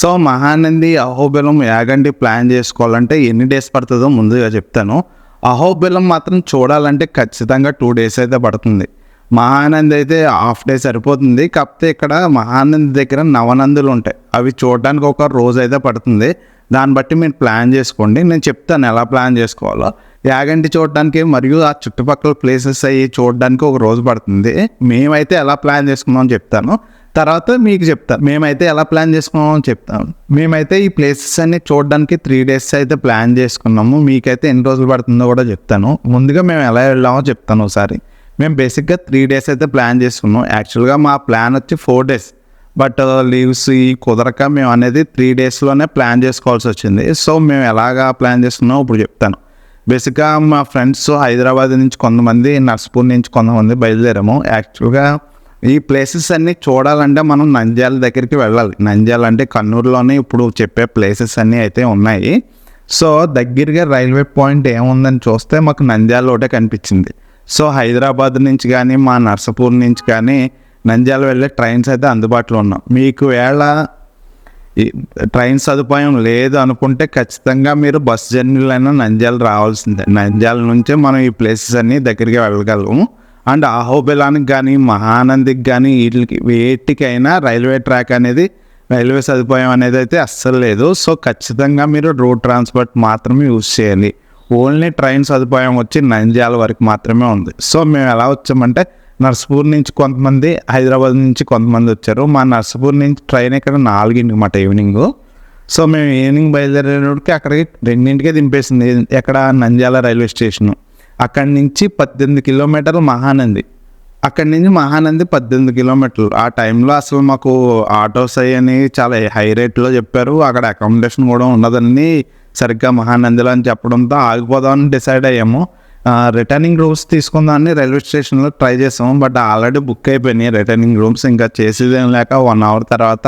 So Mahanandi Ahobilam Yaganti plan చేసుకోవాలంటే ఎన్ని days పడుతుందో ముందుగా చెప్తాను. అహోబిలం మాత్రం చూడాలంటే ఖచ్చితంగా టూ డేస్ అయితే పడుతుంది. మహానంది అయితే హాఫ్ డే సరిపోతుంది. కాకపోతే ఇక్కడ మహానంది దగ్గర నవనందులు ఉంటాయి. అవి చూడడానికి ఒక రోజు అయితే పడుతుంది. దాన్ని బట్టి మీరు ప్లాన్ చేసుకోండి. నేను చెప్తాను ఎలా ప్లాన్ చేసుకోవాలో. యాగంటి చూడడానికి మరియు ఆ చుట్టుపక్కల ప్లేసెస్ అవి చూడడానికి ఒక రోజు పడుతుంది. మేమైతే ఎలా ప్లాన్ చేసుకున్నామో చెప్తాను. తర్వాత మీకు చెప్తా. మేమైతే ఎలా ప్లాన్ చేసుకున్నామో చెప్తాం. మేమైతే ఈ ప్లేసెస్ అన్ని చూడడానికి త్రీ డేస్ అయితే ప్లాన్ చేసుకున్నాము. మీకైతే ఎన్ని రోజులు పడుతుందో కూడా చెప్తాను. ముందుగా మేము ఎలా వెళ్ళామో చెప్తాను ఒకసారి. మేము బేసిక్గా త్రీ డేస్ అయితే ప్లాన్ చేసుకున్నాం. యాక్చువల్గా మా ప్లాన్ వచ్చి ఫోర్ డేస్ బట్ లీవ్స్ ఈ కుదరక మేము అనేది త్రీ డేస్లోనే ప్లాన్ చేసుకోవాల్సి వచ్చింది. సో మేము ఎలాగా ప్లాన్ చేసుకున్నామో ఇప్పుడు చెప్తాను. బేసిక్గా మా ఫ్రెండ్స్ హైదరాబాద్ నుంచి కొంతమంది నర్సపూర్ నుంచి కొంతమంది బయలుదేరాము. యాక్చువల్గా ఈ ప్లేసెస్ అన్నీ చూడాలంటే మనం నంద్యాల దగ్గరికి వెళ్ళాలి. నంద్యాల అంటే కన్నూరులోనే ఇప్పుడు చెప్పే ప్లేసెస్ అన్నీ అయితే ఉన్నాయి. సో దగ్గరగా రైల్వే పాయింట్ ఏముందని చూస్తే మాకు నంద్యాల ఒకటే కనిపించింది. సో హైదరాబాద్ నుంచి కానీ మా నర్సపూర్ నుంచి కానీ నంద్యాల వెళ్ళే ట్రైన్స్ అయితే అందుబాటులో ఉన్నాం. మీకు వేళ ట్రైన్ సదుపాయం లేదు అనుకుంటే ఖచ్చితంగా మీరు బస్ జర్నీలైనా నంద్యాల రావాల్సిందే. నంద్యాల నుంచే మనం ఈ ప్లేసెస్ అన్నీ దగ్గరికి వెళ్ళగలము. అండ్ అహోబిలానికి కానీ మహానందికి కానీ వీటికి వేటికైనా రైల్వే ట్రాక్ అనేది రైల్వే సదుపాయం అనేది అయితే అస్సలు లేదు. సో ఖచ్చితంగా మీరు రోడ్ ట్రాన్స్పోర్ట్ మాత్రమే యూజ్ చేయాలి. ఓన్లీ ట్రైన్ సదుపాయం వచ్చి నంద్యాల వరకు మాత్రమే ఉంది. సో మేము ఎలా వచ్చామంటే నర్సపూర్ నుంచి కొంతమంది హైదరాబాద్ నుంచి కొంతమంది వచ్చారు. మా నర్సపూర్ నుంచి ట్రైన్ ఇక్కడ నాలుగింటికి మాట ఈవినింగ్. సో మేము ఈవినింగ్ బయలుదేరేటప్పటికి అక్కడికి రెండింటికే దింపేసింది. ఎక్కడ? Nandyal railway station. అక్కడి నుంచి పద్దెనిమిది కిలోమీటర్లు మహానంది. అక్కడి నుంచి మహానంది పద్దెనిమిది కిలోమీటర్లు. ఆ టైంలో అసలు మాకు ఆటోస్ అయ్యని చాలా హై రేట్లో చెప్పారు. అక్కడ అకామిడేషన్ కూడా ఉన్నదని సరిగ్గా మహానందిలో అని చెప్పడంతో ఆగిపోదామని డిసైడ్ అయ్యాము. రిటర్నింగ్ రూమ్స్ తీసుకుందామని రైల్వే స్టేషన్లో ట్రై చేసాము. బట్ ఆల్రెడీ బుక్ అయిపోయినాయి రిటర్నింగ్ రూమ్స్ ఇంకా చేసేదేం లేక వన్ అవర్ తర్వాత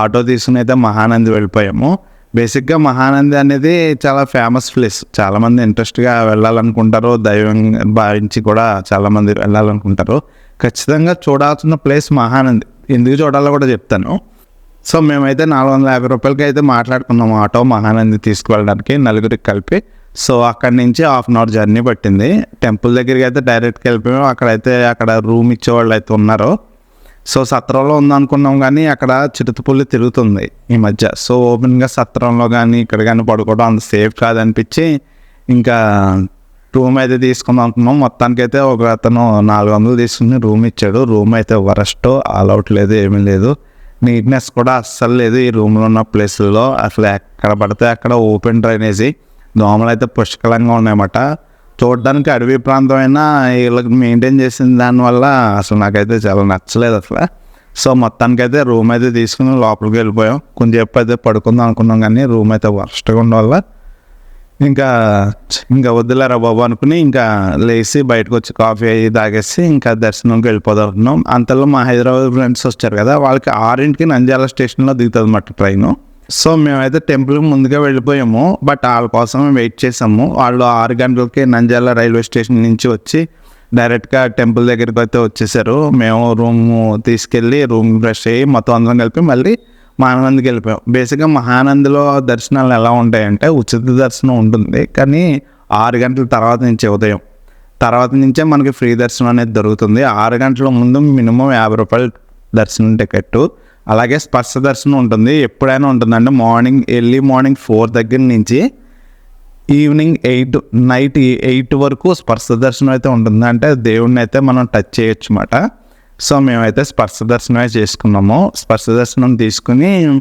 ఆటో తీసుకుని అయితే మహానంది వెళ్ళిపోయాము. బేసిక్గా మహానంది అనేది చాలా ఫేమస్ ప్లేస్. చాలామంది ఇంట్రెస్ట్గా వెళ్ళాలనుకుంటారు. దైవం భావించి కూడా చాలామంది వెళ్ళాలనుకుంటారు. ఖచ్చితంగా చూడాల్సిన ప్లేస్ మహానంది. ఎందుకు చూడాలో కూడా చెప్తాను. సో మేమైతే నాలుగు వందల యాభై రూపాయలకి అయితే మాట్లాడుకున్నాము ఆటో మహానంది తీసుకువెళ్ళడానికి నలుగురికి కలిపి. సో అక్కడి నుంచి హాఫ్ అన్ అవర్ జర్నీ పట్టింది. టెంపుల్ దగ్గరికి అయితే డైరెక్ట్కి వెళ్ళిపోయాం అక్కడైతే అక్కడ రూమ్ ఇచ్చేవాళ్ళు అయితే ఉన్నారు. సో సత్రంలో ఉందనుకున్నాం కానీ అక్కడ చిరుతపుల్లి తిరుగుతుంది ఈ మధ్య. సో ఓపెన్గా సత్రంలో కానీ ఇక్కడ కానీ పడుకోవడం అంత సేఫ్ కాదనిపించి ఇంకా రూమ్ అయితే తీసుకుందాం అనుకున్నాం. మొత్తానికి అయితే ఒక అతను నాలుగు వందలు తీసుకుని రూమ్ ఇచ్చాడు. రూమ్ అయితే వరస్ట్ అవుట్ లేదు ఏమీ లేదు. నీట్నెస్ కూడా అస్సలు లేదు ఈ రూమ్లో ఉన్న ప్లేస్లో. అసలు ఎక్కడ పడితే అక్కడ ఓపెన్ డ్రైనేజీ. దోమలు అయితే పుష్కలంగా ఉన్నాయన్నమాట. చూడడానికి అడవి ప్రాంతం అయినా వీళ్ళకి మెయింటైన్ చేసిన దానివల్ల అసలు నాకైతే చాలా నచ్చలేదు అసలు. సో మొత్తానికైతే రూమ్ అయితే తీసుకుని లోపలికి వెళ్ళిపోయాం. కొంచెం అయితే పడుకుందాం అనుకున్నాం కానీ రూమ్ అయితే వర్స్ట్గా ఉండడం వల్ల ఇంకా ఇంకా వద్దులేరా బాబు అనుకుని ఇంకా లేచి బయటకు వచ్చి కాఫీ అయ్యి తాగేసి ఇంకా దర్శనంకి వెళ్ళిపోదాం అనుకున్నాం. అంతలో మా హైదరాబాద్ ఫ్రెండ్స్ వచ్చారు కదా వాళ్ళకి ఆరింటికి నంద్యాల స్టేషన్లో దిగుతుంది అన్నమాట ట్రైను. సో మేమైతే టెంపుల్కి ముందుగా వెళ్ళిపోయాము బట్ వాళ్ళ కోసం వెయిట్ చేసాము. వాళ్ళు ఆరు గంటలకి నంద్యాల రైల్వే స్టేషన్ నుంచి వచ్చి డైరెక్ట్గా టెంపుల్ దగ్గరికి అయితే వచ్చేసారు. మేము రూమ్ తీసుకెళ్ళి రూమ్ బ్రష్ అయ్యి మొత్తం అందరం కలిపి మళ్ళీ మహానందికి వెళ్ళిపోయాం. బేసిక్గా మహానందిలో దర్శనాలు ఎలా ఉంటాయంటే ఉచిత దర్శనం ఉంటుంది కానీ ఆరు గంటల తర్వాత నుంచి ఉదయం. తర్వాత నుంచే మనకి ఫ్రీ దర్శనం అనేది దొరుకుతుంది. ఆరు గంటల ముందు మినిమం యాభై రూపాయలు దర్శనం టికెట్ అలాగే స్పర్శ దర్శనం ఉంటుంది. ఎప్పుడైనా ఉంటుందండి. మార్నింగ్ ఎర్లీ మార్నింగ్ ఫోర్ దగ్గర నుంచి ఈవినింగ్ ఎయిట్ నైట్ ఎయిట్ వరకు స్పర్శ దర్శనం అయితే ఉంటుంది. అంటే దేవుడిని అయితే మనం టచ్ చేయొచ్చు అన్నమాట. సో మేమైతే స్పర్శ దర్శనమే చేసుకున్నాము. స్పర్శ దర్శనం తీసుకుని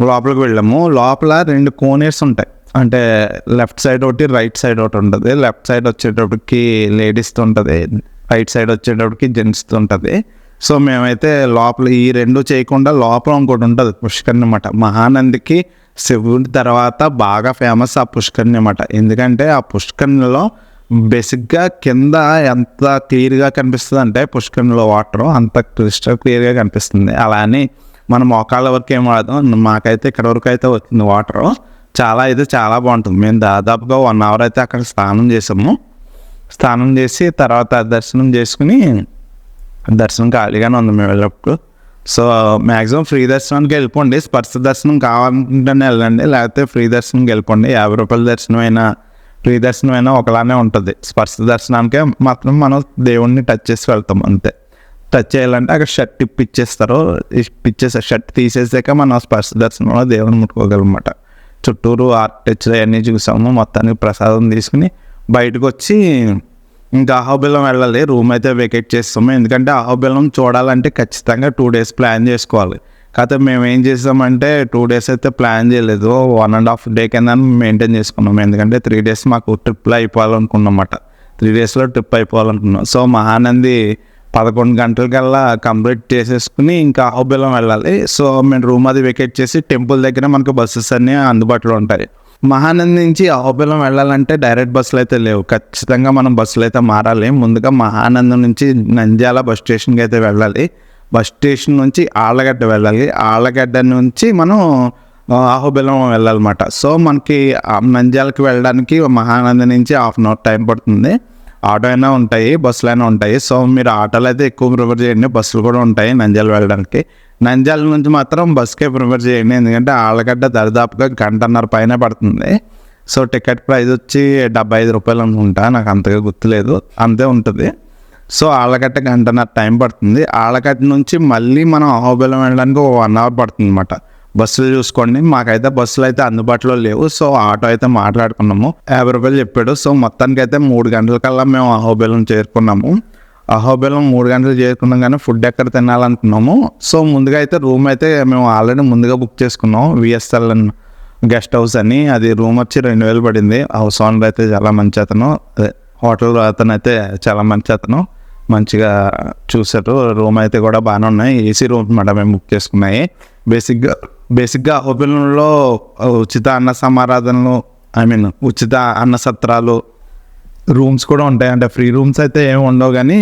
లోపలికి వెళ్ళాము. లోపల రెండు కోనేర్స్ ఉంటాయి. అంటే లెఫ్ట్ సైడ్ ఒకటి రైట్ సైడ్ ఒకటి ఉంటుంది. లెఫ్ట్ సైడ్ వచ్చేటప్పటికి లేడీస్తో ఉంటుంది. రైట్ సైడ్ వచ్చేటప్పటికి జెంట్స్తో ఉంటుంది. సో మేమైతే లోపల ఈ రెండు చేయకుండా లోపల ఇంకోటి ఉంటుంది పుష్కరిణి అనమాట మహానందికి శివుడి తర్వాత బాగా ఫేమస్ ఆ పుష్కరిణి అనమాట ఎందుకంటే ఆ పుష్కరిణిలో బేసిక్గా కింద ఎంత క్లియర్గా కనిపిస్తుంది అంటే పుష్కరిణిలో వాటర్ అంత క్రిస్టల్ క్లియర్గా కనిపిస్తుంది. అలా అని మన మోకాళ్ళ వరకు ఏం వాడదాం. మాకైతే ఇక్కడ వరకు అయితే వచ్చింది వాటర్. చాలా అయితే చాలా బాగుంటుంది. మేము దాదాపుగా వన్ అవర్ అయితే అక్కడ స్నానం చేసాము. స్నానం చేసి తర్వాత దర్శనం చేసుకుని దర్శనం ఖాళీగానే ఉంది మేము వెళ్ళినప్పుడు సో మ్యాక్సిమం ఫ్రీ దర్శనానికి వెళ్ళిపోండి. స్పర్శ దర్శనం కావాలంటేనే వెళ్ళండి. లేకపోతే ఫ్రీ దర్శనంకి వెళ్ళిపోండి. యాభై రూపాయల దర్శనం అయినా ఫ్రీ దర్శనం అయినా ఒకలానే ఉంటుంది. స్పర్శ దర్శనానికే మాత్రం మనం దేవుణ్ణి టచ్ చేసి వెళ్తాం అంతే. టచ్ చేయాలంటే అక్కడ షర్ట్ ఇప్పిచ్చేస్తారు. ఇప్పిచ్చేస్తారు షర్ట్ తీసేసాక మనం స్పర్శ దర్శనంలో దేవుని ముట్టుకోగలమాట చుట్టూరు ఆర్కిటెక్చర్ అన్నీ చూసాము. మొత్తానికి ప్రసాదం తీసుకుని బయటకు వచ్చి ఇంకా అహోబిలం వెళ్ళాలి. రూమ్ అయితే వెకేట్ చేస్తాము. ఎందుకంటే అహోబిలం చూడాలంటే ఖచ్చితంగా టూ డేస్ ప్లాన్ చేసుకోవాలి. కాకపోతే మేము ఏం చేసామంటే టూ డేస్ అయితే ప్లాన్ చేయలేదు. వన్ అండ్ హాఫ్ డే కింద మెయింటైన్ చేసుకున్నాం ఎందుకంటే త్రీ డేస్ మాకు ట్రిప్లో అయిపోవాలనుకున్నమాట. త్రీ డేస్లో ట్రిప్ అయిపోవాలనుకున్నాం. సో మహానంది పదకొండు గంటలకల్లా కంప్లీట్ చేసేసుకుని ఇంకా అహోబిలం వెళ్ళాలి. సో మేము రూమ్ అది వెకేట్ చేసి టెంపుల్ దగ్గర మనకు బస్సెస్ అన్నీ అందుబాటులో ఉంటాయి. మహానంది నుంచి అహోబిలం వెళ్ళాలంటే డైరెక్ట్ బస్సులు అయితే లేవు. ఖచ్చితంగా మనం బస్సులు అయితే మారాలి. ముందుగా మహానందం నుంచి నంద్యాల బస్ స్టేషన్కి అయితే వెళ్ళాలి. బస్ స్టేషన్ నుంచి ఆళ్ళగడ్డ వెళ్ళాలి. ఆళ్ళగడ్డ నుంచి మనం అహోబిలం వెళ్ళాలన్నమాట. సో మనకి నంద్యాలకు వెళ్ళడానికి మహానంది నుంచి హాఫ్ అన్ అవర్ టైం పడుతుంది. ఆటో అయినా ఉంటాయి బస్సులు అయినా ఉంటాయి. సో మీరు ఆటోలు అయితే ఎక్కువ ప్రిఫర్ చేయండి. బస్సులు కూడా ఉంటాయి నంద్యాల వెళ్ళడానికి. నంద్యాల నుంచి మాత్రం బస్కే ప్రిఫర్ చేయండి. ఎందుకంటే ఆళ్ళగడ్డ దరిదాపుగా గంటన్నర పైన పడుతుంది. సో టికెట్ ప్రైస్ వచ్చి డెబ్బై ఐదు రూపాయలు అనుకుంటా నాకు అంతగా గుర్తులేదు. అంతే ఉంటుంది. సో ఆళ్ళగడ్డ గంటన్నర టైం పడుతుంది. ఆళ్ళగడ్డ నుంచి మళ్ళీ మనం అహోబిలం వెళ్ళడానికి ఒక వన్ అవర్ పడుతుంది అనమాట బస్సులు చూసుకోండి. మాకైతే బస్సులు అయితే అందుబాటులో లేవు. సో ఆటో అయితే మాట్లాడుకున్నాము. యాభై రూపాయలు చెప్పాడు. సో మొత్తానికి అయితే మూడు గంటల కల్లా మేము అహోబిలం చేరుకున్నాము. అహోబిలం మూడు గంటలు చేరుకున్నాం కానీ ఫుడ్ ఎక్కడ తినాలనుకున్నాము సో ముందుగా అయితే రూమ్ అయితే మేము ఆల్రెడీ ముందుగా బుక్ చేసుకున్నాం. విఎస్ఎల్ గెస్ట్ హౌస్ అని. అది రూమ్ వచ్చి రెండు వేలు పడింది. హౌస్ ఓనర్ అయితే చాలా మంచి అతను. హోటల్ అతను అయితే చాలా మంచి అతను. మంచిగా చూసారు రూమ్ అయితే కూడా బాగానే ఉన్నాయి. ఏసీ రూమ్ అనమాట మేము బుక్ చేసుకున్నాయి. బేసిక్గా బేసిక్గా హోటల్లో ఉచిత అన్న సమారాధనలు ఐ మీన్ ఉచిత అన్న సత్రాలు రూమ్స్ కూడా ఉంటాయి. అంటే ఫ్రీ రూమ్స్ అయితే ఏమి ఉండవు కానీ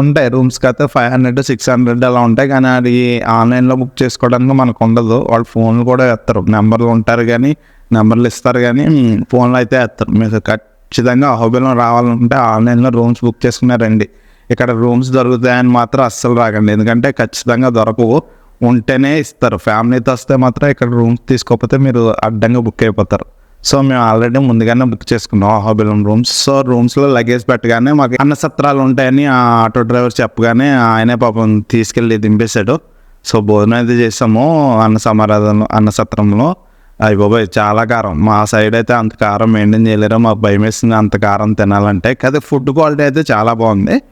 ఉంటాయి. రూమ్స్కి అయితే ఫైవ్ హండ్రెడ్ సిక్స్ హండ్రెడ్ అలా ఉంటాయి. కానీ అది ఆన్లైన్లో బుక్ చేసుకోవడానికి మనకు ఉండదు. వాళ్ళు ఫోన్లు కూడా వేస్తారు నెంబర్లు ఉంటారు కానీ నెంబర్లు ఇస్తారు కానీ ఫోన్లో అయితే వేస్తారు మీరు ఖచ్చితంగా అహోబిలం రావాలంటే ఆన్లైన్లో రూమ్స్ బుక్ చేసుకున్నారండి. ఇక్కడ రూమ్స్ దొరుకుతాయని మాత్రం అస్సలు రాకండి. ఎందుకంటే ఖచ్చితంగా దొరకవు. ఉంటేనే ఇస్తారు. ఫ్యామిలీతో వస్తే మాత్రం ఇక్కడ రూమ్స్ తీసుకోకపోతే మీరు అడ్డంగా బుక్ అయిపోతారు. సో మేము ఆల్రెడీ ముందుగానే బుక్ చేసుకున్నాం అహోబిలం రూమ్స్. సో రూమ్స్లో లగేజ్ పెట్టగానే మాకు అన్న సత్రాలు ఉంటాయని ఆ ఆటో డ్రైవర్ చెప్పగానే ఆయనే పాపం తీసుకెళ్ళి దింపేశాడు. సో భోజనం అయితే చేసాము అన్న సమారాధన అన్న సత్రంలో. అవి బాబాయ్ చాలా కారం. మా సైడ్ అయితే అంత కారం మెయింటైన్ చేయలేరు. మాకు భయం వేస్తుంది అంత కారం తినాలంటే. కదా ఫుడ్ క్వాలిటీ అయితే చాలా బాగుంది.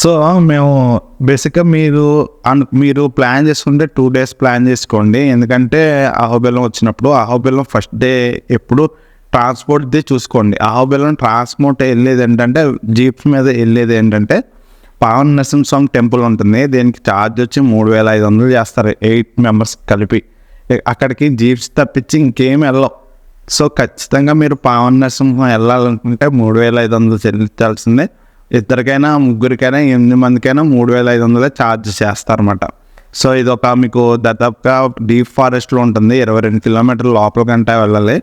సో మేము బేసిక్గా మీరు అను మీరు ప్లాన్ చేసుకుంటే టూ డేస్ ప్లాన్ చేసుకోండి. ఎందుకంటే అహోబెల్లం వచ్చినప్పుడు అహోబెల్లం ఫస్ట్ డే ఎప్పుడు ట్రాన్స్పోర్ట్ది చూసుకోండి. అహోబెల్లం ట్రాన్స్పోర్ట్ వెళ్ళేది ఏంటంటే జీప్స్ మీద వెళ్ళేది ఏంటంటే పవన్ నరసింహస్వామి టెంపుల్ ఉంటుంది. దీనికి ఛార్జ్ వచ్చి మూడు వేల ఐదు వందలు చేస్తారు ఎయిట్ మెంబర్స్ కలిపి. అక్కడికి జీప్స్ తప్పించి ఇంకేం వెళ్ళవు సో ఖచ్చితంగా మీరు పవన్ నరసింహం వెళ్ళాలనుకుంటే మూడు వేల ఐదు వందలు చెల్లించాల్సిందే. ఇద్దరికైనా ముగ్గురికైనా ఎనిమిది మందికైనా మూడు వేల ఐదు వందలే ఛార్జ్ చేస్తారన్నమాట. సో ఇది ఒక మీకు దాదాపుగా డీప్ ఫారెస్ట్లో ఉంటుంది. ఇరవై రెండు కిలోమీటర్ల లోపల కంటే వెళ్ళాలి.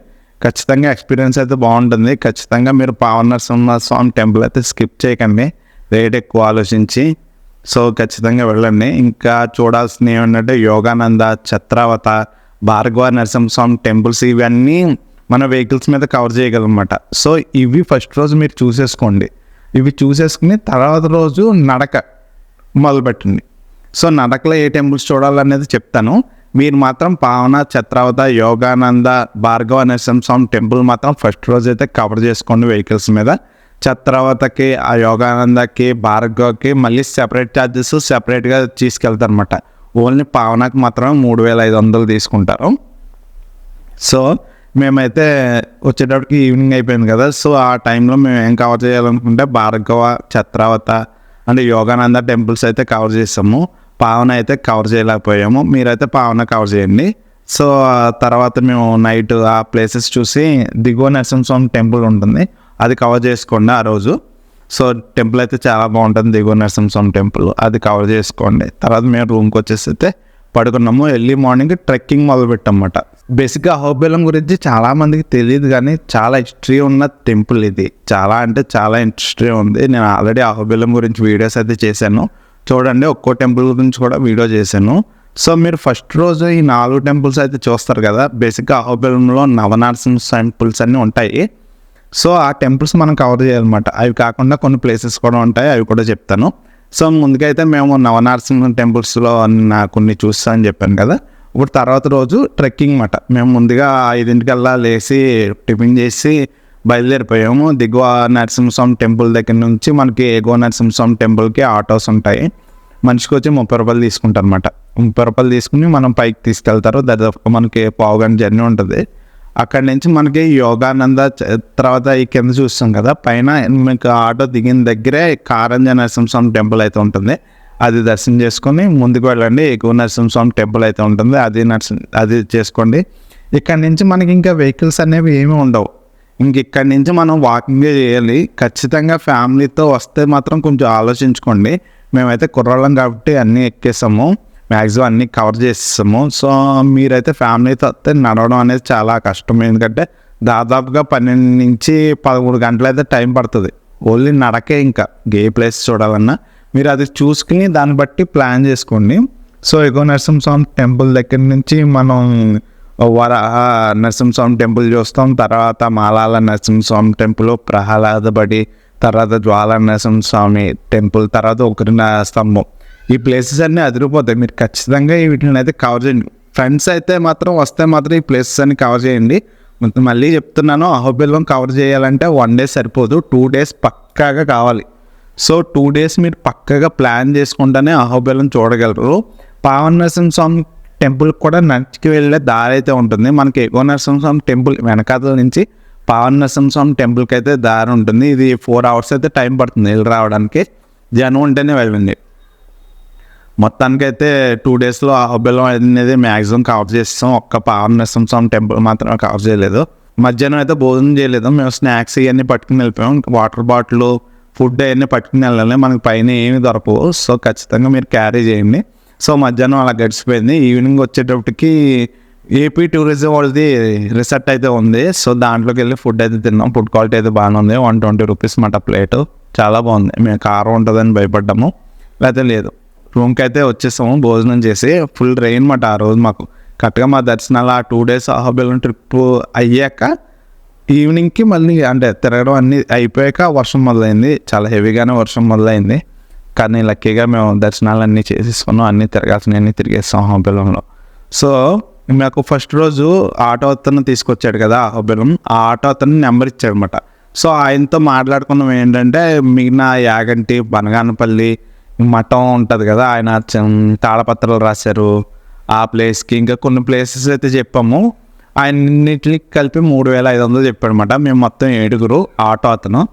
ఖచ్చితంగా ఎక్స్పీరియన్స్ అయితే బాగుంటుంది. ఖచ్చితంగా మీరు పావన్ నరసింహ స్వామి టెంపుల్ అయితే స్కిప్ చేయకండి. రేట్ ఎక్కువ ఆలోచించి. సో ఖచ్చితంగా వెళ్ళండి. ఇంకా చూడాల్సినవి ఏంటంటే యోగానంద ఛత్రావత భార్గవ నరసింహస్వామి టెంపుల్స్ ఇవన్నీ మన వెహికల్స్ మీద కవర్ చేయగలమాట సో ఇవి ఫస్ట్ రోజు మీరు చూసేసుకోండి. ఇవి చూసేసుకుని తర్వాత రోజు నడక మొదలుపెట్టండి సో నడకలో ఏ టెంపుల్స్ చూడాలనేది చెప్తాను. మీరు మాత్రం పావన ఛత్రావత యోగానంద భార్గవ నరసింహస్వామి టెంపుల్ మాత్రం ఫస్ట్ రోజు అయితే కవర్ చేసుకోండి వెహికల్స్ మీద. ఛత్రావతకి ఆ యోగానందకి భార్గవకి మళ్ళీ సెపరేట్ ఛార్జెస్ సెపరేట్గా తీసుకెళ్తారు అనమాట ఓన్లీ పావనకు మాత్రం మూడు వేల ఐదు వందలు తీసుకుంటారు. సో మేమైతే వచ్చేటప్పటికి ఈవినింగ్ అయిపోయింది కదా సో ఆ టైంలో మేము ఏం కవర్ చేయాలనుకుంటే భార్గవ ఛత్రావత అంటే యోగానంద టెంపుల్స్ అయితే కవర్ చేసాము పావన అయితే కవర్ చేయలేకపోయాము. మీరైతే పావన కవర్ చేయండి. సో తర్వాత మేము నైట్ ఆ ప్లేసెస్ చూసి దిగువ నరసింహస్వామి టెంపుల్ ఉంటుంది అది కవర్ చేసుకోండి ఆ రోజు. సో టెంపుల్ అయితే చాలా బాగుంటుంది దిగువ నరసింహస్వామి టెంపుల్ అది కవర్ చేసుకోండి. తర్వాత మేము రూమ్కి వచ్చేసి అయితే పడుకున్నాము. ఎర్లీ మార్నింగ్ ట్రెక్కింగ్ మొదలు బేసిక్గా అహోబిలం గురించి చాలా మందికి తెలియదు కానీ చాలా హిస్టరీ ఉన్న టెంపుల్ ఇది. చాలా అంటే చాలా హిస్టరీ ఉంది. నేను ఆల్రెడీ అహోబిలం గురించి వీడియోస్ అయితే చేశాను. చూడండి ఒక్కో టెంపుల్ గురించి కూడా వీడియో చేశాను. సో మీరు ఫస్ట్ రోజు ఈ నాలుగు టెంపుల్స్ అయితే చూస్తారు కదా. బేసిక్గా అహోబిలంలో నవనారసింహ టెంపుల్స్ అన్నీ ఉంటాయి. సో ఆ టెంపుల్స్ మనం కవర్ చేయాలన్నమాట. అవి కాకుండా కొన్ని ప్లేసెస్ కూడా ఉంటాయి. అవి కూడా చెప్తాను. సో ముందుగా అయితే మేము నవనరసింహ టెంపుల్స్లో నా కొన్ని చూస్తా అని చెప్పాను కదా. ఇప్పుడు తర్వాత రోజు ట్రెక్కింగ్ మాట. మేము ముందుగా ఐదింటికల్లా లేచి టిఫిన్ చేసి బయలుదేరిపోయాము. దిగువ నరసింహస్వామి టెంపుల్ దగ్గర నుంచి మనకి ఎగువ నరసింహస్వామి టెంపుల్కి ఆటోస్ ఉంటాయి. మనిషికి వచ్చి ముప్పై రూపాయలు తీసుకుంటారు అనమాట ముప్పై రూపాయలు తీసుకుని మనం పైకి తీసుకెళ్తారు. దాదాపు మనకి పావు గంట జర్నీ ఉంటుంది. అక్కడి నుంచి మనకి యోగానంద తర్వాత ఈ కింద చూస్తాం కదా పైన మీకు ఆటో దిగిన దగ్గరే కారంజ నరసింహస్వామి టెంపుల్ అయితే ఉంటుంది. అది దర్శనం చేసుకొని ముందుకు వెళ్ళండి. ఎక్కువ నరసింహస్వామి టెంపుల్ అయితే ఉంటుంది. అది నరసింహ అది చేసుకోండి. ఇక్కడ నుంచి మనకి ఇంకా వెహికల్స్ అనేవి ఏమీ ఉండవు. ఇంక ఇక్కడి నుంచి మనం వాకింగ్ చేయాలి. ఖచ్చితంగా ఫ్యామిలీతో వస్తే మాత్రం కొంచెం ఆలోచించుకోండి. మేమైతే కుర్రాళ్ళం కాబట్టి అన్నీ ఎక్కేసాము. మ్యాక్సిమం అన్నీ కవర్ చేసేసాము. సో మీరైతే ఫ్యామిలీతో వస్తే నడవడం అనేది చాలా కష్టం. ఎందుకంటే దాదాపుగా పన్నెండు నుంచి పదమూడు గంటలు అయితే టైం పడుతుంది. ఓన్లీ నడకే ఇంకా. ఏ ప్లేస్ చూడాలన్నా. మీరు అది చూసుకుని దాన్ని బట్టి ప్లాన్ చేసుకోండి. సో ఎగో నరసింహస్వామి టెంపుల్ దగ్గర నుంచి మనం వర నరసింహస్వామి టెంపుల్ చూస్తాం. తర్వాత మాలాల నరసింహస్వామి టెంపుల్ ప్రహ్లాదబడి తర్వాత జ్వాల నరసింహస్వామి టెంపుల్ తర్వాత ఒకరి స్తంభం. ఈ ప్లేసెస్ అన్నీ అదిరిపోతాయి. మీరు ఖచ్చితంగా ఈ వీటిని అయితే కవర్ చేయండి. ఫ్రెండ్స్ అయితే మాత్రం వస్తే మాత్రం ఈ ప్లేసెస్ అన్ని కవర్ చేయండి. మళ్ళీ చెప్తున్నాను అహోబిల్వం కవర్ చేయాలంటే వన్ డే సరిపోదు. టూ డేస్ పక్కాగా కావాలి. సో టూ డేస్ మీరు పక్కగా ప్లాన్ చేసుకుంటేనే అహోబిలం చూడగలరు. పావన్ స్వామి టెంపుల్ కూడా నడిచి వెళ్ళే దారి అయితే ఉంటుంది. మనకి ఎగో నరసింహస్వామి టెంపుల్ వెనకాతల నుంచి పావన్ నరసింహ స్వామి టెంపుల్కి అయితే దారి ఉంటుంది. ఇది ఫోర్ అవర్స్ అయితే టైం పడుతుంది వెళ్ళి రావడానికి. జనం ఉంటేనే వెళ్ళండి. మొత్తానికి అయితే టూ డేస్లో అహోబిలం అనేది మ్యాక్సిమం కవర్ చేస్తాం ఒక్క పావన్ నరసింహ స్వామి టెంపుల్ మాత్రం కవర్ చేయలేదు. మధ్యాహ్నం అయితే భోజనం చేయలేదు. మేము స్నాక్స్ ఇవన్నీ పట్టుకుని వెళ్ళిపోయాం. వాటర్ బాటిల్ ఫుడ్ అవన్నీ పట్టుకుని వెళ్ళాలి. మనకి పైన ఏమి దొరకవు. సో ఖచ్చితంగా మీరు క్యారీ చేయండి. సో మధ్యాహ్నం అలా గడిచిపోయింది. ఈవినింగ్ వచ్చేటప్పటికి ఏపీ టూరిజం వాళ్ళది రిసార్ట్ అయితే ఉంది. సో దాంట్లోకి వెళ్ళి ఫుడ్ అయితే తిన్నాం. ఫుడ్ క్వాలిటీ అయితే బాగానే ఉంది. వన్ ట్వంటీ రూపీస్ మాట ప్లేట్. చాలా బాగుంది. మేము కారం ఉంటుందని భయపడ్డాము. లేకపోతే లేదు. రూమ్కి అయితే వచ్చేసాము. భోజనం చేసి ఫుల్ రెయిన్ మాట ఆ రోజు మాకు. కరెక్ట్గా మా దర్శనాలు ఆ టూ డేస్ అహోబిలం ట్రిప్ అయ్యాక ఈవినింగ్కి మళ్ళీ అంటే తిరగడం అన్నీ అయిపోయాక వర్షం మొదలైంది. చాలా హెవీగానే వర్షం మొదలైంది. కానీ లక్కీగా మేము దర్శనాలు అన్నీ చేసేసుకున్నాం అన్నీ తిరగాల్సినవన్నీ తిరిగేస్తాం హోబిలంలో. సో మాకు ఫస్ట్ రోజు ఆటో అతను తీసుకొచ్చాడు కదా హోబిలం. ఆ ఆటో అతను నెంబర్ ఇచ్చాడనమాట సో ఆయనతో మాట్లాడుకున్నాం ఏంటంటే మిగిలిన యాగంటి బనగానపల్లి మఠం ఉంటుంది కదా ఆయన తాళపత్రాలు రాశారు. ఆ ప్లేస్కి. ఇంకా కొన్ని ప్లేసెస్ అయితే చెప్పాము. ఆయన్నిటిని కలిపి మూడు వేల ఐదు వందలు చెప్పాడనమాట మేము మొత్తం ఏడుగురు ఆటో అతను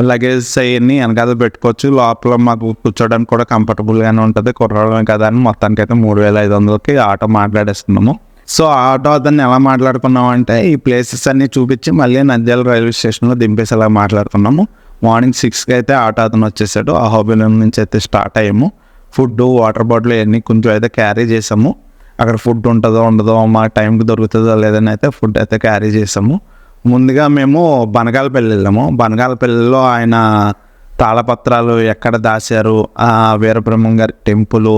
లగేజ్ అవన్నీ వెనకాల పెట్టుకోవచ్చు. లోపల మాకు కూర్చోడానికి కూడా కంఫర్టబుల్గానే ఉంటుంది. కుర్రాడమే కదా అని మొత్తానికైతే మూడు వేల ఐదు వందలకి ఆటో మాట్లాడేస్తున్నాము. సో ఆటో అతన్ని ఎలా మాట్లాడుకున్నాం అంటే ఈ ప్లేసెస్ అన్నీ చూపించి మళ్ళీ నంద్యాల రైల్వే స్టేషన్లో దింపేసి అలా మాట్లాడుకున్నాము. మార్నింగ్ సిక్స్కి అయితే ఆటో అతను వచ్చేసాడు. అహోబిలం నుంచి అయితే స్టార్ట్ అయ్యాము. ఫుడ్ వాటర్ బాటిల్ ఇవన్నీ కొంచెం అయితే క్యారీ చేసాము. అక్కడ ఫుడ్ ఉంటుందో ఉండదో మా టైంకి దొరుకుతుందో లేదని అయితే ఫుడ్ అయితే క్యారీ చేసాము ముందుగా మేము బనగాలపల్లి వెళ్ళాము. బనగాలపల్లిలో ఆయన తాళపత్రాలు ఎక్కడ దాచారు ఆ వీరబ్రహ్మం గారి టెంపుల్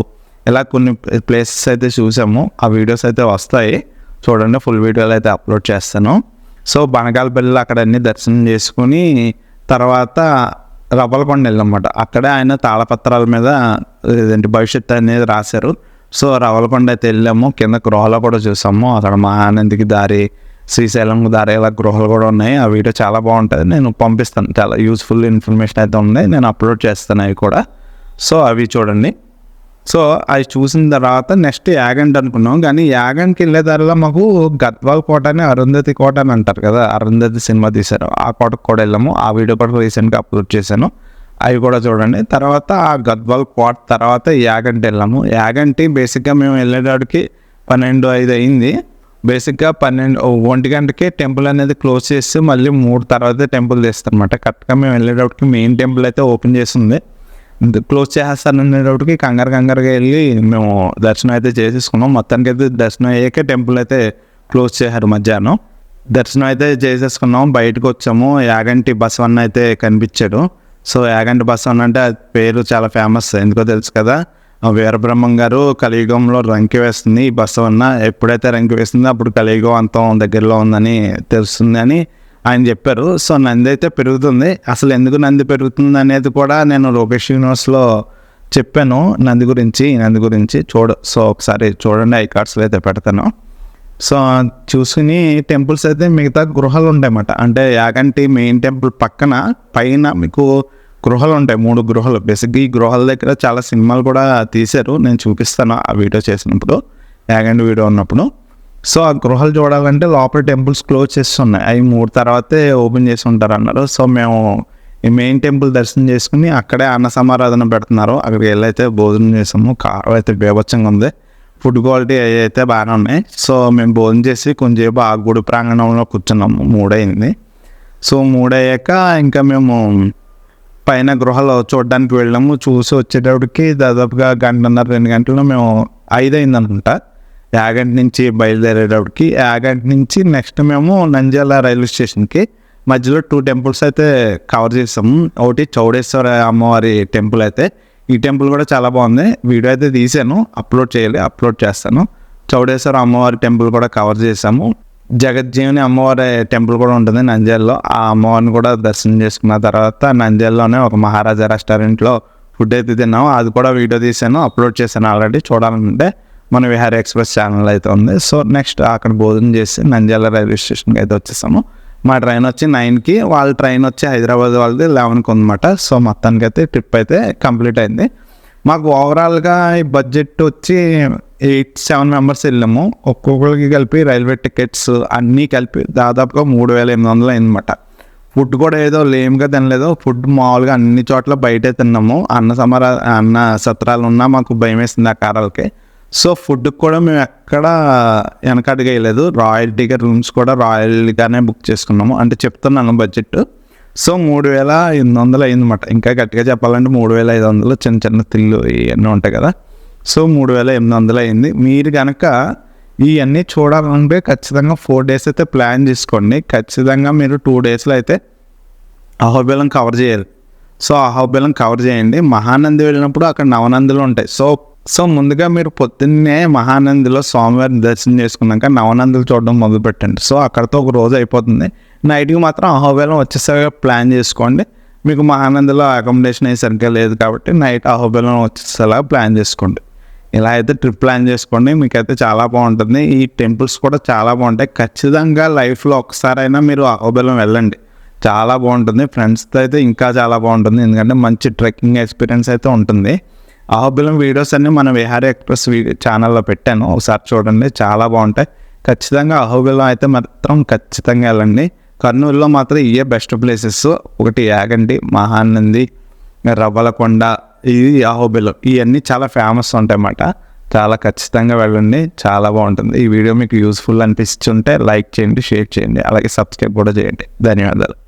ఇలా కొన్ని ప్లేసెస్ అయితే చూసాము. ఆ వీడియోస్ అయితే వస్తాయి. చూడండి ఫుల్ వీడియోలు అయితే అప్లోడ్ చేస్తాను. సో బనగాలపల్లిలో అక్కడ అన్ని దర్శనం చేసుకుని తర్వాత రవ్వలకొండ వెళ్ళమాట అక్కడే ఆయన తాళపత్రాల మీద ఏంటి భవిష్యత్తు అనేది రాశారు. సో రవలకొండ అయితే వెళ్ళాము. కింద గృహలో కూడా చూసాము. అక్కడ ఆనందికి దారి శ్రీశైలం దారి ఇలా గృహలు కూడా ఉన్నాయి. ఆ వీడియో చాలా బాగుంటుంది. నేను పంపిస్తాను. చాలా యూస్ఫుల్ ఇన్ఫర్మేషన్ అయితే ఉంది. నేను అప్లోడ్ చేస్తాను అవి కూడా. సో అవి చూడండి. సో అవి చూసిన తర్వాత నెక్స్ట్ యాగంట్ అనుకున్నాం. కానీ యాగంట్కి వెళ్ళే దారిలో మాకు గద్వాల్ కోట అని అరుంధతి కోట అని అంటారు కదా అరుంధతి సినిమా తీశారు. ఆ కోటకు కూడా వెళ్ళాము. ఆ వీడియో కూడా రీసెంట్గా అప్లోడ్ చేశాను. అవి కూడా చూడండి. తర్వాత ఆ గద్వాల్ కోట తర్వాత యాగంటి వెళ్ళాము యాగంటి బేసిక్గా మేము వెళ్ళేటప్పటికి పన్నెండు ఐదు అయింది. బేసిక్గా పన్నెండు ఒంటి గంటకి టెంపుల్ అనేది క్లోజ్ చేసి మళ్ళీ మూడు తర్వాత టెంపుల్ తీస్తారనమాట కరెక్ట్గా మేము వెళ్ళేటప్పటికి మెయిన్ టెంపుల్ అయితే ఓపెన్ చేసింది. క్లోజ్ చేసేస్తాను అనేటప్పటికి కంగారు కంగారుగా వెళ్ళి మేము దర్శనం అయితే చేసేసుకున్నాం. మొత్తానికి అయితే దర్శనం అయ్యాక టెంపుల్ అయితే క్లోజ్ చేశారు మధ్యాహ్నం. దర్శనం అయితే చేసేసుకున్నాం. బయటకు వచ్చాము. యాగంటి బసవన్న అయితే కనిపించాడు. సో యాగంటి బస్సు అంటే పేరు చాలా ఫేమస్ ఎందుకో తెలుసు కదా? వీరబ్రహ్మం గారు కలియుగంలో రంకి వేస్తుంది. ఈ బసవన్న ఎప్పుడైతే రంకి వేస్తుందో అప్పుడు కలియుగం అంతం దగ్గరలో ఉందని తెలుస్తుంది అని ఆయన చెప్పారు. సో నంది అయితే పెరుగుతుంది. అసలు ఎందుకు నంది పెరుగుతుంది అనేది కూడా నేను లోకేష్ యూనివర్స్లో చెప్పాను. నంది గురించి ఈ నంది గురించి చూడ సో ఒకసారి చూడండి ఐ కార్డ్స్లో అయితే పెడతాను. సో చూసుకుని టెంపుల్స్ అయితే మిగతా గృహాలు ఉంటాయన్నమాట. అంటే యాగంటి మెయిన్ టెంపుల్ పక్కన పైన మీకు గృహాలు ఉంటాయి మూడు గృహాలు. బేసిక్గా ఈ గృహాల దగ్గర చాలా సినిమాలు కూడా తీశారు. నేను చూపిస్తాను ఆ వీడియో చేసినప్పుడు యాగండ్ వీడియో ఉన్నప్పుడు. సో ఆ గృహాలు చూడాలంటే లోపల టెంపుల్స్ క్లోజ్ చేస్తున్నాయి. అవి మూడు తర్వాతే ఓపెన్ చేసి ఉంటారు అన్నారు సో మేము ఈ మెయిన్ టెంపుల్ దర్శనం చేసుకుని అక్కడే అన్న సమారాధన పెడుతున్నారు. అక్కడికి వెళ్ళైతే భోజనం చేసాము. కారం అయితే బేభత్సంగా ఉంది. ఫుడ్ క్వాలిటీ అయితే బాగానే ఉన్నాయి. సో మేము భోజనం చేసి కొంచెంసేపు ఆ గుడి ప్రాంగణంలో కూర్చున్నాము. మూడైంది సో మూడయ్యాక ఇంకా మేము పైన గృహాలు చూడడానికి వెళ్ళాము. చూసి వచ్చేటప్పటికి దాదాపుగా గంటన్నర రెండు గంటల్లో మేము ఐదు అయింది అనుకుంటా యాగంటి నుంచి బయలుదేరేటప్పటికి. యాగంటి నుంచి నెక్స్ట్ మేము నంజాల రైల్వే స్టేషన్కి మధ్యలో టూ టెంపుల్స్ అయితే కవర్ చేసాము. ఒకటి చౌడేశ్వర అమ్మవారి టెంపుల్ అయితే. ఈ టెంపుల్ కూడా చాలా బాగుంది. వీడియో అయితే తీసాను. అప్లోడ్ చేయాలి అప్లోడ్ చేస్తాను. చౌడేశ్వర అమ్మవారి టెంపుల్ కూడా కవర్ చేసాము. జగజ్జీవని అమ్మవారి టెంపుల్ కూడా ఉంటుంది నంద్యాలలో. ఆ అమ్మవారిని కూడా దర్శనం చేసుకున్న తర్వాత నంద్యాలలోనే ఒక మహారాజా రెస్టారెంట్లో ఫుడ్ అయితే తిన్నాము. అది కూడా వీడియో తీసాను అప్లోడ్ చేశాను ఆల్రెడీ. చూడాలంటే మన విహార్ ఎక్స్ప్రెస్ ఛానల్ అయితే ఉంది. సో నెక్స్ట్ అక్కడ భోజనం చేసి నంద్యాల రైల్వే స్టేషన్కి అయితే వచ్చేసాము. మా ట్రైన్ వచ్చి నైన్కి వాళ్ళ ట్రైన్ వచ్చి హైదరాబాద్ వాళ్ళది లెవెన్కి ఉందన్నమాట. సో మొత్తానికి అయితే ట్రిప్ అయితే కంప్లీట్ అయింది. మాకు ఓవరాల్గా ఈ బడ్జెట్ వచ్చి ఎయిట్ సెవెన్ మెంబర్స్ వెళ్ళాము. ఒక్కొక్కరికి కలిపి రైల్వే టికెట్స్ అన్నీ కలిపి దాదాపుగా మూడు వేల ఎనిమిది వందలు అయిందన్నమాట. ఫుడ్ కూడా ఏదో లేమ్గా తినలేదు. ఫుడ్ మామూలుగా అన్ని చోట్ల బయటే తిన్నాము. అన్న సమర అన్న సత్రాలు ఉన్నా మాకు భయం వేసింది ఆ కారాలకి. సో ఫుడ్ కూడా మేము ఎక్కడ వెనకడుగు వేయలేదు రాయల్టీగా రూమ్స్ కూడా రాయల్గానే బుక్ చేసుకున్నాము. అంటే చెప్తున్నాను బడ్జెట్ సో మూడు వేల ఎనిమిది వందలు అయిందన్నమాట. ఇంకా గట్టిగా చెప్పాలంటే మూడు వేల ఐదు వందలు చిన్న చిన్న తిల్లు ఇవన్నీ ఉంటాయి కదా. సో మూడు వేల ఎనిమిది వందలు అయింది. మీరు కనుక ఇవన్నీ చూడాలంటే ఖచ్చితంగా ఫోర్ డేస్ అయితే ప్లాన్ చేసుకోండి. ఖచ్చితంగా మీరు టూ డేస్లో అయితే అహోబిలం కవర్ చేయాలి. సో అహోబిలం కవర్ చేయండి. మహానంది వెళ్ళినప్పుడు అక్కడ నవనందులు ఉంటాయి. సో సో ముందుగా మీరు పొద్దున్నే మహానందిలో స్వామివారిని దర్శనం చేసుకున్నాక నవనందులు చూడడం మొదలుపెట్టండి సో అక్కడతో ఒక రోజు అయిపోతుంది. నైట్కి మాత్రం అహోబిలం వచ్చేసరిగా ప్లాన్ చేసుకోండి. మీకు మహానందిలో అకామిడేషన్ అయ్యే సరిగ్గా లేదు కాబట్టి నైట్ అహోబిలం వచ్చేసేలాగా ప్లాన్ చేసుకోండి. ఇలా అయితే ట్రిప్ ప్లాన్ చేసుకోండి. మీకైతే చాలా బాగుంటుంది. ఈ టెంపుల్స్ కూడా చాలా బాగుంటాయి. ఖచ్చితంగా లైఫ్లో ఒకసారైనా మీరు అహోబిలం వెళ్ళండి. చాలా బాగుంటుంది. ఫ్రెండ్స్తో అయితే ఇంకా చాలా బాగుంటుంది. ఎందుకంటే మంచి ట్రెక్కింగ్ ఎక్స్పీరియన్స్ అయితే ఉంటుంది. అహోబిలం వీడియోస్ అన్ని మన విహారీ ఎక్స్ప్రెస్ వీడియో ఛానల్లో పెట్టాను. ఒకసారి చూడండి. చాలా బాగుంటాయి. ఖచ్చితంగా అహోబిలం అయితే మాత్రం ఖచ్చితంగా వెళ్ళండి. కర్నూలులో మాత్రం ఇవే బెస్ట్ ప్లేసెస్. ఒకటి యాగంటి మహానంది రవ్వలకొండ ఇది అహోబిలం ఇవన్నీ చాలా ఫేమస్ ఉంటాయి అన్నమాట చాలా ఖచ్చితంగా వెళ్ళండి చాలా బాగుంటుంది. ఈ వీడియో మీకు యూస్ఫుల్ అనిపిస్తుంటే లైక్ చేయండి షేర్ చేయండి. అలాగే సబ్స్క్రైబ్ కూడా చేయండి. ధన్యవాదాలు.